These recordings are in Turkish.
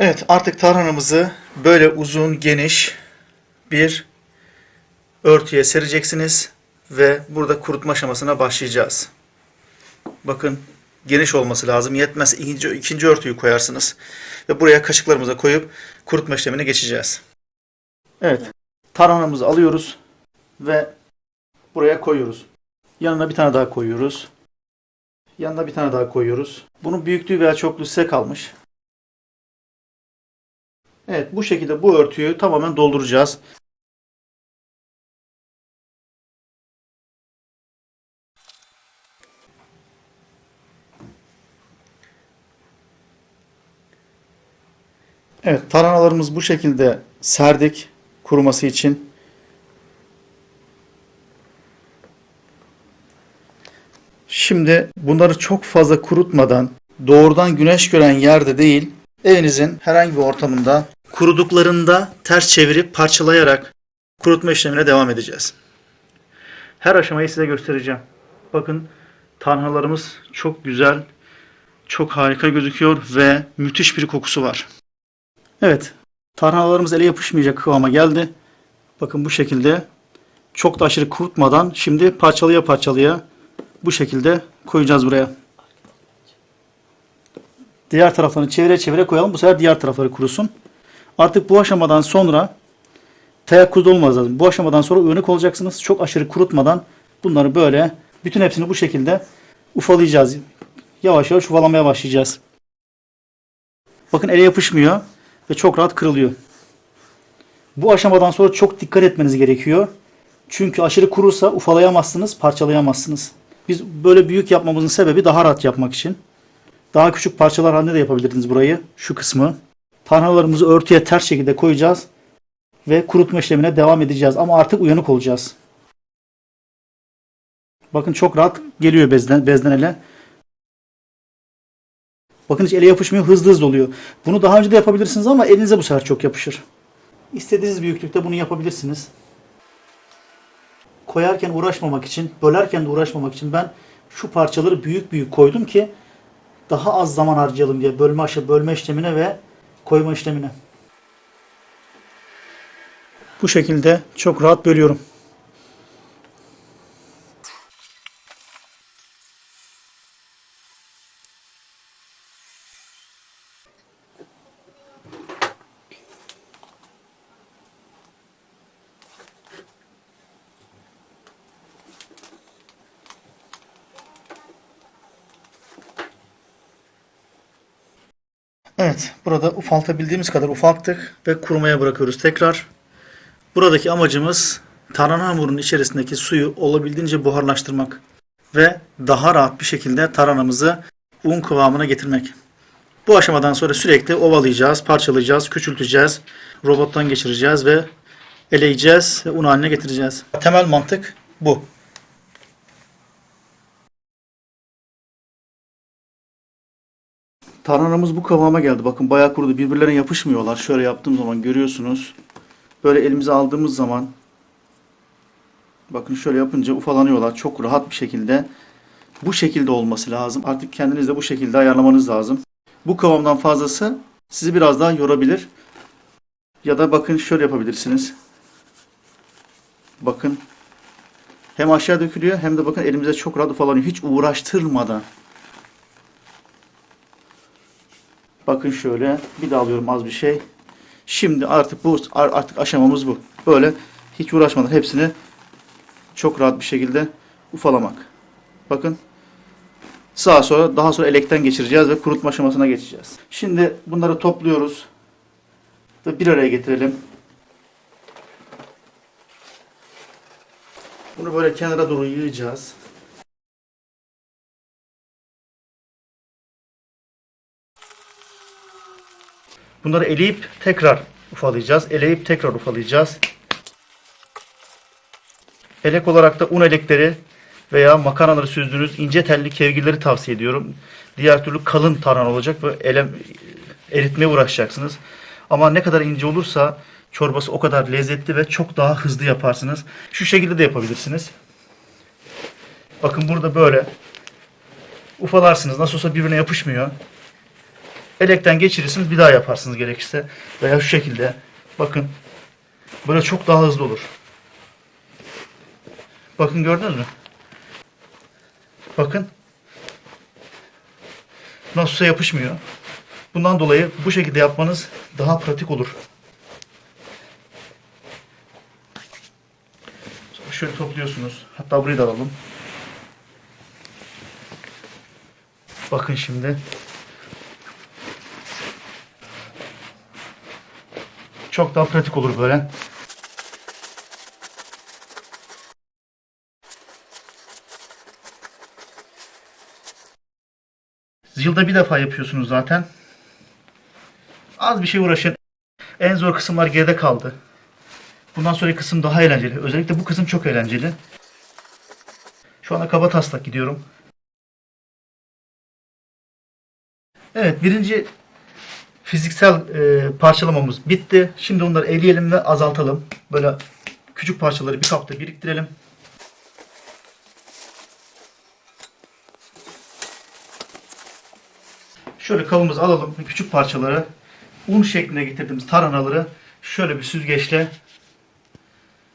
Evet artık tarhanamızı böyle uzun geniş bir örtüye sereceksiniz ve burada kurutma aşamasına başlayacağız. Bakın geniş olması lazım. Yetmez ikinci, ikinci örtüyü koyarsınız. Ve buraya kaşıklarımıza koyup kurutma işlemine geçeceğiz. Evet tarhanamızı alıyoruz ve buraya koyuyoruz. Yanına bir tane daha koyuyoruz. Yanına bir tane daha koyuyoruz. Bunun büyüklüğü veya çokluğu size kalmış. Evet bu şekilde bu örtüyü tamamen dolduracağız. Evet tarhanalarımız bu şekilde serdik kuruması için. Şimdi bunları çok fazla kurutmadan doğrudan güneş gören yerde değil evinizin herhangi bir ortamında kuruduklarında ters çevirip parçalayarak kurutma işlemine devam edeceğiz. Her aşamayı size göstereceğim. Bakın tarhanalarımız çok güzel, çok harika gözüküyor ve müthiş bir kokusu var. Evet, tarhanalarımız ele yapışmayacak kıvama geldi. Bakın bu şekilde çok da aşırı kurutmadan şimdi parçalıya parçalıya bu şekilde koyacağız buraya. Diğer taraflarını çevire çevire koyalım. Bu sefer diğer tarafları kurusun. Artık bu aşamadan sonra teyakkuz olmaz lazım. Bu aşamadan sonra uyanık olacaksınız. Çok aşırı kurutmadan bunları böyle bütün hepsini bu şekilde ufalayacağız. Yavaş yavaş ufalamaya başlayacağız. Bakın ele yapışmıyor ve çok rahat kırılıyor. Bu aşamadan sonra çok dikkat etmeniz gerekiyor. Çünkü aşırı kurursa ufalayamazsınız, parçalayamazsınız. Biz böyle büyük yapmamızın sebebi daha rahat yapmak için. Daha küçük parçalar halinde de yapabilirdiniz burayı, şu kısmı. Tarhanalarımızı örtüye ters şekilde koyacağız ve kurutma işlemine devam edeceğiz. Ama artık uyanık olacağız. Bakın çok rahat geliyor bezden, bezden. Bakın hiç ele yapışmıyor, hızlı hızlı oluyor. Bunu daha önce de yapabilirsiniz ama elinize bu sefer çok yapışır. İstediğiniz büyüklükte bunu yapabilirsiniz. Koyarken uğraşmamak için, bölerken de uğraşmamak için ben şu parçaları büyük büyük koydum ki daha az zaman harcayalım diye bölme aşı bölme işlemine ve koyma işlemine. Bu şekilde çok rahat bölüyorum. Evet, burada ufaltabildiğimiz kadar ufalttık ve kurumaya bırakıyoruz tekrar. Buradaki amacımız tarhana hamurunun içerisindeki suyu olabildiğince buharlaştırmak ve daha rahat bir şekilde tarhanamızı un kıvamına getirmek. Bu aşamadan sonra sürekli ovalayacağız, parçalayacağız, küçülteceğiz, robottan geçireceğiz ve eleyeceğiz ve un haline getireceğiz. Temel mantık bu. Tarhanamız bu kıvama geldi. Bakın bayağı kurudu. Birbirlerine yapışmıyorlar. Şöyle yaptığım zaman görüyorsunuz. Böyle elimize aldığımız zaman bakın şöyle yapınca ufalanıyorlar. Çok rahat bir şekilde. Bu şekilde olması lazım. Artık kendiniz de bu şekilde ayarlamanız lazım. Bu kıvamdan fazlası sizi biraz daha yorabilir. Ya da bakın şöyle yapabilirsiniz. Bakın hem aşağı dökülüyor hem de bakın elimize çok rahat ufalanıyor. Hiç uğraştırmadan. Bakın şöyle bir daha alıyorum az bir şey. Şimdi artık bu artık aşamamız bu. Böyle hiç uğraşmadan hepsini çok rahat bir şekilde ufalamak. Bakın sağa sonra daha sonra elekten geçireceğiz ve kurutma aşamasına geçeceğiz. Şimdi bunları topluyoruz ve bir araya getirelim. Bunu böyle kenara doğru yığacağız. Bunları eleyip tekrar ufalayacağız. Eleyip tekrar ufalayacağız. Elek olarak da un elekleri veya makarnaları süzdüğünüz ince telli kevgirleri tavsiye ediyorum. Diğer türlü kalın tarhan olacak ve ele, eritmeye uğraşacaksınız. Ama ne kadar ince olursa çorbası o kadar lezzetli ve çok daha hızlı yaparsınız. Şu şekilde de yapabilirsiniz. Bakın burada böyle ufalarsınız. Nasıl olsa birbirine yapışmıyor. Elekten geçirirsiniz bir daha yaparsınız gerekirse. Veya şu şekilde. Bakın. Böyle çok daha hızlı olur. Bakın gördünüz mü? Bakın. Nasılsa yapışmıyor. Bundan dolayı bu şekilde yapmanız daha pratik olur. Şöyle topluyorsunuz. Hatta burayı da alalım. Bakın şimdi. Çok daha pratik olur böyle. Yılda bir defa yapıyorsunuz zaten. Az bir şey uğraşın. En zor kısımlar geride kaldı. Bundan sonraki kısım daha eğlenceli. Özellikle bu kısım çok eğlenceli. Şu anda kaba taslak gidiyorum. Evet birinci fiziksel e, parçalamamız bitti. Şimdi onları eleyelim ve azaltalım. Böyle küçük parçaları bir kapta biriktirelim. Şöyle kabımızı alalım. Küçük parçaları un şeklinde getirdiğimiz tarhanaları şöyle bir süzgeçle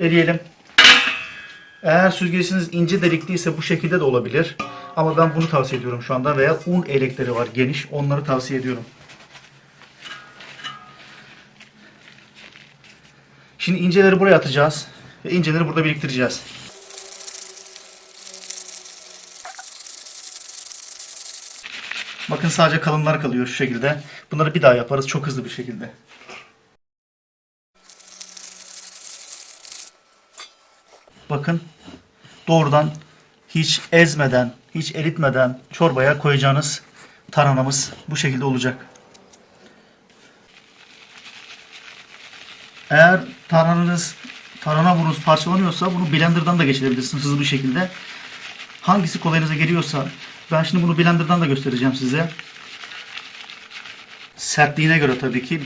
eleyelim. Eğer süzgeçiniz ince delikliyse bu şekilde de olabilir. Ama ben bunu tavsiye ediyorum şu anda. Veya un elekleri var geniş. Onları tavsiye ediyorum. Şimdi inceleri buraya atacağız. Ve inceleri burada biriktireceğiz. Bakın sadece kalınlar kalıyor şu şekilde. Bunları bir daha yaparız çok hızlı bir şekilde. Bakın doğrudan hiç ezmeden, hiç eritmeden çorbaya koyacağınız tarhanamız bu şekilde olacak. Eğer tarhananız, tarhana burunuz parçalanıyorsa bunu blenderdan da geçirebilirsiniz hızlı bir şekilde. Hangisi kolayınıza geliyorsa ben şimdi bunu blenderdan da göstereceğim size. Sertliğine göre tabii ki.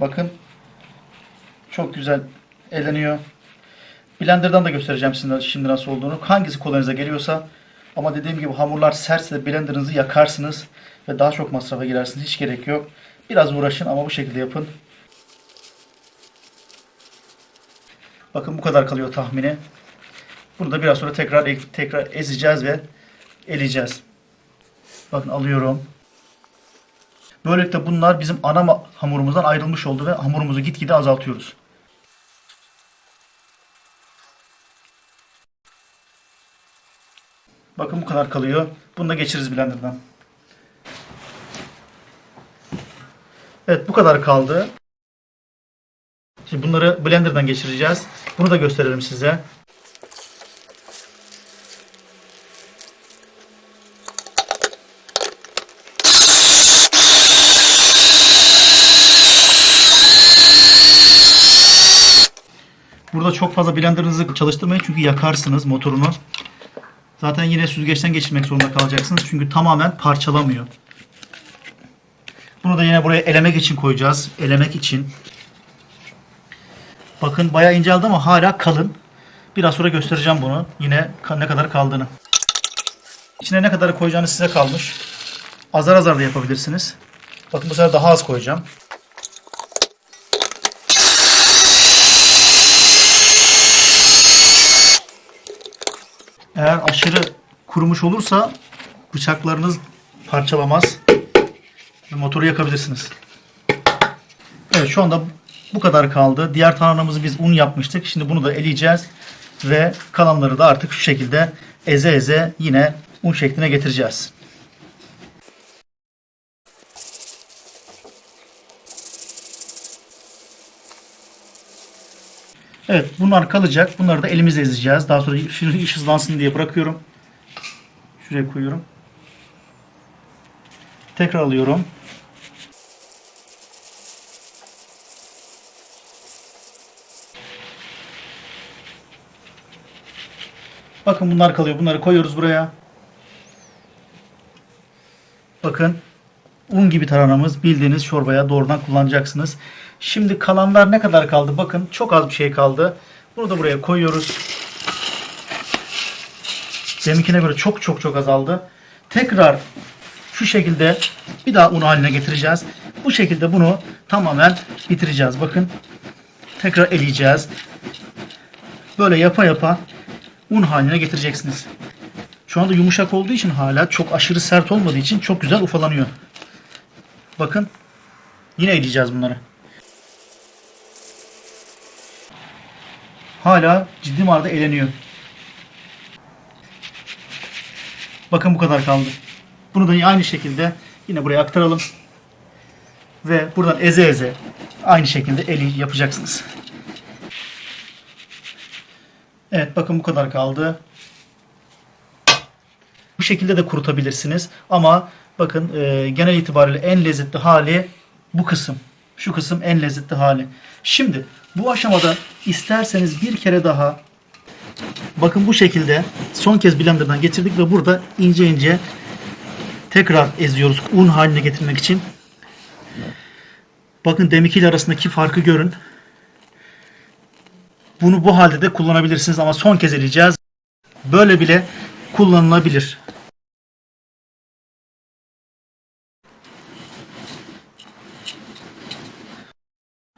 Bakın. Çok güzel eleniyor. Blender'dan da göstereceğim size şimdi nasıl olduğunu. Hangisi kolayınıza geliyorsa ama dediğim gibi hamurlar sertse blenderınızı yakarsınız ve daha çok masrafa girersiniz. Hiç gerek yok. Biraz uğraşın ama bu şekilde yapın. Bakın bu kadar kalıyor tahmini. Bunu da biraz sonra tekrar tekrar ezeceğiz ve eleyeceğiz. Bakın alıyorum. Böylelikle bunlar bizim ana hamurumuzdan ayrılmış oldu ve hamurumuzu gitgide azaltıyoruz. Bakın bu kadar kalıyor. Bunu da geçiririz blenderdan. Evet bu kadar kaldı. Şimdi bunları blenderdan geçireceğiz. Bunu da gösterelim size. Burada çok fazla blenderınızı çalıştırmayın çünkü yakarsınız motorunu. Zaten yine süzgeçten geçirmek zorunda kalacaksınız çünkü tamamen parçalamıyor. Bunu da yine buraya elemek için koyacağız. Elemek için. Bakın bayağı inceldi ama hala kalın. Biraz sonra göstereceğim bunu. Yine ne kadar kaldığını. İçine ne kadar koyacağınız size kalmış. Azar azar da yapabilirsiniz. Bakın bu sefer daha az koyacağım. Eğer aşırı kurumuş olursa bıçaklarınız parçalamaz ve motoru yakabilirsiniz. Evet şu anda bu kadar kaldı. Diğer tarhanamızı biz un yapmıştık. Şimdi bunu da eleyeceğiz ve kalanları da artık şu şekilde eze eze yine un şekline getireceğiz. Evet bunlar kalacak. Bunları da elimizle ezeceğiz. Daha sonra iş hızlansın diye bırakıyorum. Şuraya koyuyorum. Tekrar alıyorum. Bakın bunlar kalıyor. Bunları koyuyoruz buraya. Bakın un gibi tarhanamız bildiğiniz çorbaya doğrudan kullanacaksınız. Şimdi kalanlar ne kadar kaldı? Bakın çok az bir şey kaldı. Bunu da buraya koyuyoruz. Deminkine göre çok çok çok azaldı. Tekrar şu şekilde bir daha un haline getireceğiz. Bu şekilde bunu tamamen bitireceğiz. Bakın. Tekrar eleyeceğiz. Böyle yapa yapa un haline getireceksiniz. Şu anda yumuşak olduğu için hala çok aşırı sert olmadığı için çok güzel ufalanıyor. Bakın. Yine eleyeceğiz bunları. Hala ciddi manada eleniyor. Bakın bu kadar kaldı. Bunu da aynı şekilde yine buraya aktaralım. Ve buradan eze eze aynı şekilde eli yapacaksınız. Evet bakın bu kadar kaldı. Bu şekilde de kurutabilirsiniz. Ama bakın e, genel itibariyle en lezzetli hali bu kısım. Şu kısım en lezzetli hali. Şimdi bu aşamada isterseniz bir kere daha bakın bu şekilde son kez blenderdan getirdik ve burada ince ince tekrar eziyoruz un haline getirmek için. Bakın deminkiyle arasındaki farkı görün. Bunu bu halde de kullanabilirsiniz ama son kez eleyeceğiz. Böyle bile kullanılabilir.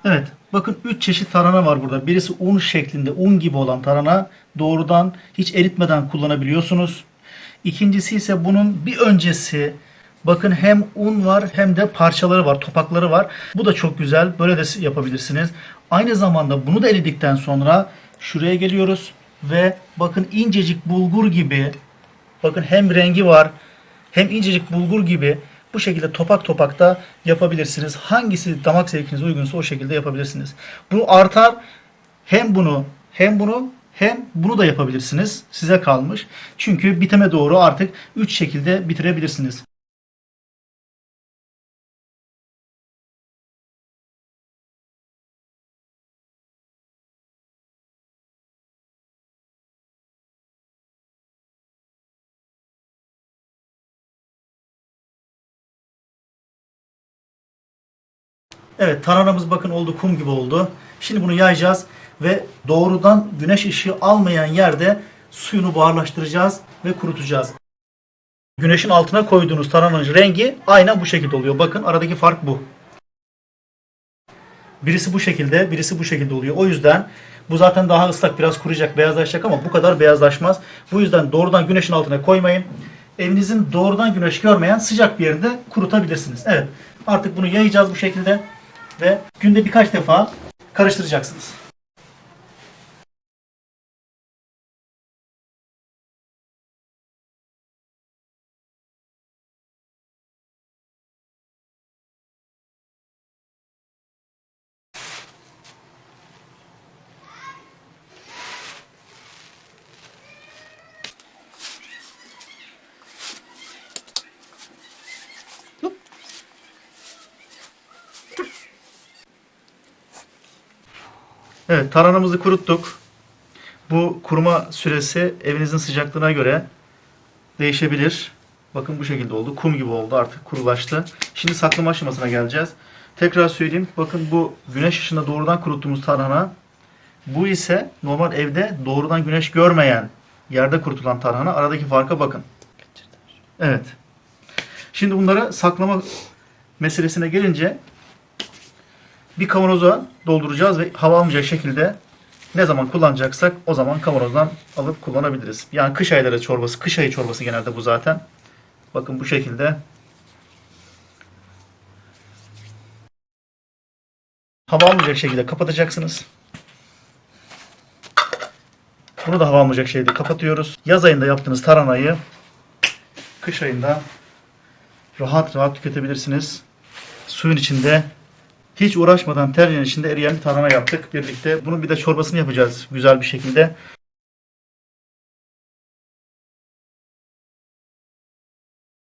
Evet. Bakın 3 çeşit tarhana var burada. Birisi un şeklinde, un gibi olan tarhana. Doğrudan hiç eritmeden kullanabiliyorsunuz. İkincisi ise bunun bir öncesi. Bakın hem un var hem de parçaları var, topakları var. Bu da çok güzel. Böyle de yapabilirsiniz. Aynı zamanda bunu da eledikten sonra şuraya geliyoruz ve bakın incecik bulgur gibi bakın hem rengi var hem incecik bulgur gibi bu şekilde topak topak da yapabilirsiniz. Hangisi damak zevkinize uygunsa o şekilde yapabilirsiniz. Bu artar hem bunu hem bunu hem bunu da yapabilirsiniz. Size kalmış. Çünkü biteme doğru artık 3 şekilde bitirebilirsiniz. Evet tarhanamız bakın oldu kum gibi oldu. Şimdi bunu yayacağız ve doğrudan güneş ışığı almayan yerde suyunu buharlaştıracağız ve kurutacağız. Güneşin altına koyduğunuz tarhananın rengi aynen bu şekilde oluyor. Bakın aradaki fark bu. Birisi bu şekilde, birisi bu şekilde oluyor. O yüzden bu zaten daha ıslak biraz kuruyacak, beyazlaşacak ama bu kadar beyazlaşmaz. Bu yüzden doğrudan güneşin altına koymayın. Evinizin doğrudan güneş görmeyen sıcak bir yerinde kurutabilirsiniz. Evet. Artık bunu yayacağız bu şekilde ve günde birkaç defa karıştıracaksınız. Evet, taranamızı kuruttuk. Bu kuruma süresi evinizin sıcaklığına göre değişebilir. Bakın bu şekilde oldu. Kum gibi oldu artık kurulaştı. Şimdi saklama aşamasına geleceğiz. Tekrar söyleyeyim. Bakın bu güneş ışığında doğrudan kuruttuğumuz tarhana. Bu ise normal evde doğrudan güneş görmeyen yerde kurutulan tarhana. Aradaki farka bakın. Evet. Şimdi bunları saklama meselesine gelince bir kavanoza dolduracağız ve hava almayacak şekilde ne zaman kullanacaksak o zaman kavanozdan alıp kullanabiliriz. Yani kış ayları çorbası, kış ayı çorbası genelde bu zaten. Bakın bu şekilde. Hava almayacak şekilde kapatacaksınız. Bunu da hava almayacak şekilde kapatıyoruz. Yaz ayında yaptığınız taranayı kış ayında rahat rahat tüketebilirsiniz. Suyun içinde hiç uğraşmadan tercihin içinde eriyen bir tarhana yaptık birlikte. Bunun bir de çorbasını yapacağız güzel bir şekilde.